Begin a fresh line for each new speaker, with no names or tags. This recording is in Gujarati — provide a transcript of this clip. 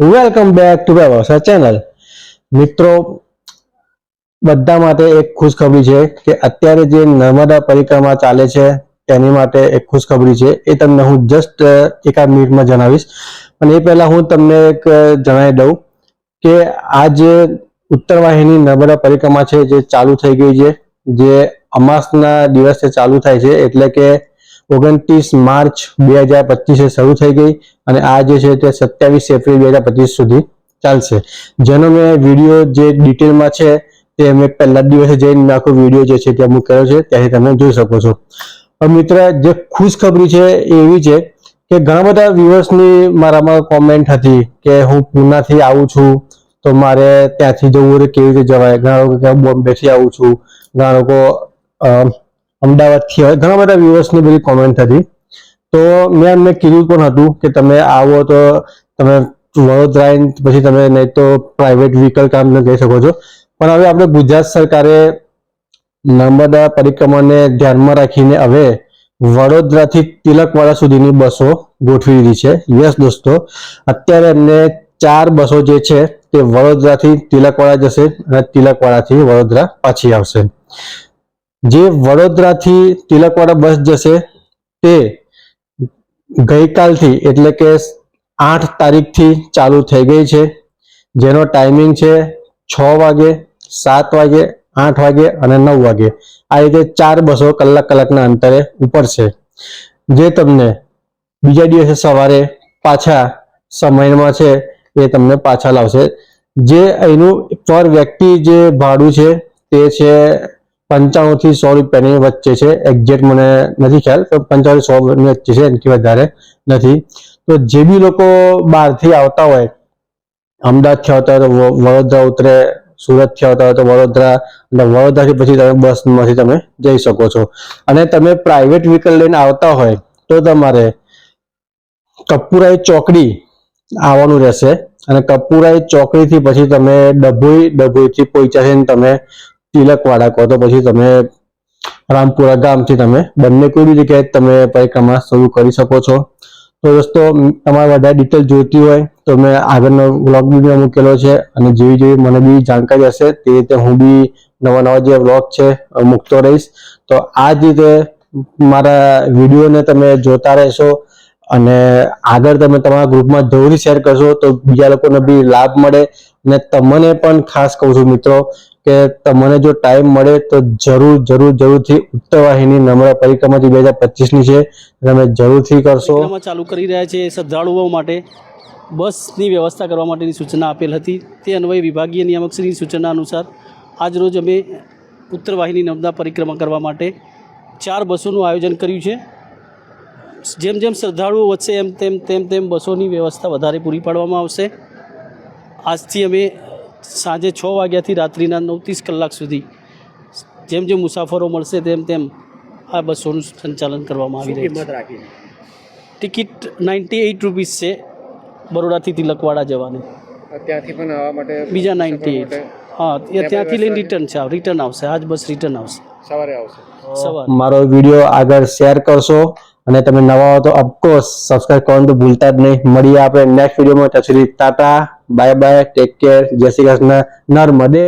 વેલકમ બેક ટુ વ્યવસાય ચેનલ મિત્રો, બધા માટે એક ખુશખબરી છે કે અત્યારે જે નર્મદા પરિક્રમા ચાલે છે, તેની માટે એક ખુશખબરી છે. એ તમને હું જસ્ટ એકાદ મિનિટમાં જણાવીશ. પણ એ પહેલા હું તમને એક જણાવી દઉં કે આ જે ઉત્તર વાહિની નર્મદા પરિક્રમા છે, જે ચાલુ થઈ ગઈ છે, જે અમાસના દિવસે ચાલુ થાય છે, એટલે કે ઓગણત્રીસ માર્ચ બે હજાર પચીસે શરૂ થઈ ગઈ અને આ જે છે તે સત્યાવીસ એપ્રિલ બે હજાર પચીસ સુધી ચાલશે. જેનો મેં વીડિયો જે ડિટેલમાં છે તે મેં પહેલા દિવસે જઈને આખો વીડિયો જે છે તે મૂકેલો છે, ત્યાંથી તમે જોઈ શકો છો. મિત્ર, જે ખુશખબરી છે એવી છે કે ઘણા બધા વ્યુઅર્સની મારામાં કોમેન્ટ હતી કે હું પૂનાથી આવું છું, તો મારે ત્યાંથી જવું કેવી રીતે જવાય? ઘણા લોકો બોમ્બેથી આવું છું, ઘણા લોકો અમદાવાદથી હોય ઘણા બધા વ્યુઅર્સની બધી કોમેન્ટ હતી. તો મેં એમને કીધું પણ હતું કે તમે આવો તો તમે વડોદરા પછી તમે નહીં તો પ્રાઇવેટ વ્હીકલ કામ જઈ શકો છો. પણ હવે આપણે ગુજરાત સરકારે નર્મદા પરિક્રમાને ધ્યાનમાં રાખીને હવે વડોદરાથી તિલકવાડા સુધીની બસો ગોઠવી દીધી છે. યસ દોસ્તો. અત્યારે એમને ચાર બસો જે છે તે વડોદરાથી તિલકવાડા જશે અને તિલકવાડાથી વડોદરા પાછી આવશે. જે વડોદરાથી તિલકવાડા બસ જશે, તે ગઈકાલથી એટલે કે આઠ તારીખથી ચાલુ થઈ ગઈ છે. જેનો ટાઈમિંગ છે છ વાગે, સાત વાગે, આઠ વાગે અને નવ વાગે. આ રીતે ચાર બસો કલાક કલાકના અંતરે ઉપર છે. જે તમને બીજા દિવસે સવારે પાછા સમયમાં છે, એ તમને પાછા લાવશે. જે અહીંનું પર વ્યક્તિ જે ભાડું છે, તે છે પંચાણું થી સો રૂપિયાની વચ્ચે છે. એક્ઝેક્ટ મને નથી ખ્યાલ તો પંચાણું સો ની વચ્ચે છે, એનાથી વધારે નથી. તો જે બી લોકો બહારથી આવતા હોય અમદાવાદથી આવતા હોય તો વડોદરા ઉતરે સુરતથી આવતા હોય તો વડોદરા, અને વડોદરાથી પછી તમે બસમાંથી તમે જઈ શકો છો. અને તમે પ્રાઇવેટ વ્હીકલ લઈને આવતા હોય તો તમારે કપુરાઈ ચોકડી આવવાનું રહેશે. અને કપુરાઈ ચોકડીથી પછી તમે ડભોઈ, ડભોઈથી પહોંચ્યા તમે તિલકવાડા કહો તો પછી તમે રામપુરા ગામથી તમે બંને કોઈ બી જગ્યાએ તમે પરિક્રમા શરૂ કરી શકો છો. તો દોસ્તો તમારે વધારે ડિટેલ જોઈતી હોય તો મેં આગળનો વ્લોગ બી મેં મૂકેલો છે અને જેવી જેવી મને બી જાણકારી હશે તે રીતે હું બી નવા નવા જે વ્લોગ છે મૂકતો રહીશ. તો આ જ રીતે મારા વિડીયોને તમે જોતા રહેશો અને આગળ તમે તમારા ગ્રુપમાં જરૂરી શેર કરશો તો બીજા લોકોને બી લાભ મળે અને તમને પણ ખાસ કહું છું મિત્રો કે તમને જો ટાઈમ મળે તો જરૂર જરૂર, જરૂરથી ઉત્તર વાહિની નમ્ર પરિક્રમા બે હજાર પચીસની છે. તમે જરૂરથી કરશો.
ચાલુ કરી રહ્યા છે શ્રદ્ધાળુઓ માટે. બસની વ્યવસ્થા કરવા માટેની સૂચના આપેલ હતી. તે અન્વયે વિભાગીય નિયામકશ્રીની સૂચના અનુસાર આજ રોજ અમે ઉત્તર વાહિની નર્મદા પરિક્રમા કરવા માટે ચાર બસોનું આયોજન કર્યું છે. જેમ જેમ શ્રદ્ધાળુઓ વધશે એમ તેમ તેમ તેમ બસોની વ્યવસ્થા વધારે પૂરી પાડવામાં આવશે. આજથી અમે સાંજે છ વાગ્યાથી રાત્રિના નવ ત્રીસ કલાક સુધી જેમ જેમ મુસાફરો મળશે તેમ તેમ આ બસોનું સંચાલન કરવામાં આવી રહ્યું છે. ટિકિટ નાઇન્ટી એઇટ રૂપીસ છે બરોડાથી તિલકવાડા જવાની.
ત્યાંથી પણ આવવા માટે
બીજા નાઇન્ટી એઇટ હા એ ત્યાંથી લઈને રિટર્ન છે રિટર્ન આવશે આજ બસ રિટર્ન આવશે.
સવારે આવશે.
સવારે.
મારો વીડિયો આગળ શેર કરશો. અને તમે નવા હો તો અફકોર્સ સબસ્ક્રાઈબ કરવાનું તો ભૂલતા જ નહીં. મળીએ આપણે નેક્સ્ટ વિડીયોમાં ત્યાં સુધી tata, bye bye take care જય શ્રી કૃષ્ણ. નર્મદે.